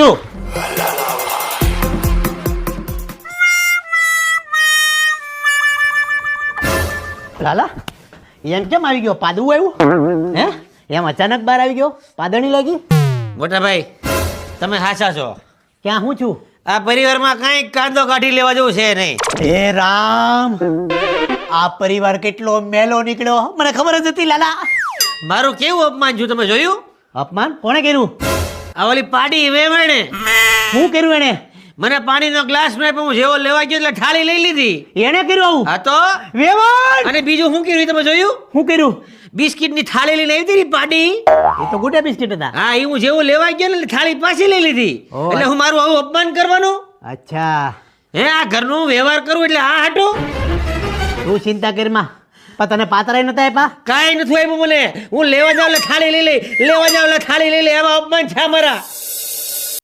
છું લાલા એમ કેમ આવી ગયો? પાદુ આવ્યું? હે? એમ અચાનક બહાર આવી ગયો? પાદણી લાગી? મોટા ભાઈ તમે હાચા છો. ક્યાં હું છું? આ પરિવારમાં કઈ કાંદો કાઢી લેવા જેવું છે નહીં. હે રામ આ પરિવાર કેટલો મેલો નીકળ્યો? મને ખબર જ હતી લાલા. મારું કેવું અપમાન છું તમે જોયું? અપમાન? કોણે કર્યું? આ ઓલી પાડી વેવણે શું કર્યું એને મને પાણીનો ગ્લાસ મેં હું જેવો લેવા ગયો એટલે થાળી લઈ લીધી. એને કર્યું આવું? હા તો? વેવાણ! અને બીજું શું કર્યું તમે જોયું? શું કર્યું? બિસ્કિટની થાળી લઈને આવી હતી પાડી? એ તો ગુડા બિસ્કિટ હતા. હા એ હું જેવું લેવા ગયો ને એટલે થાળી પાછી લઈ લીધી. એટલે હું મારું આવું અપમાન કરવાનું? અચ્છા. હે આ ઘરનું વ્યવહાર કરું એટલે આ હાટું? તું ચિંતા કરમાં પણ તને પાતરાય નતા આપ્યા કાંઈ નથી આપ્યું મને. હું લેવા જાઉં એટલે થાળી લઈ લઈ, લેવા જાઉં એટલે થાળી લઈ લઈ, એમાં અપમાન છે મારા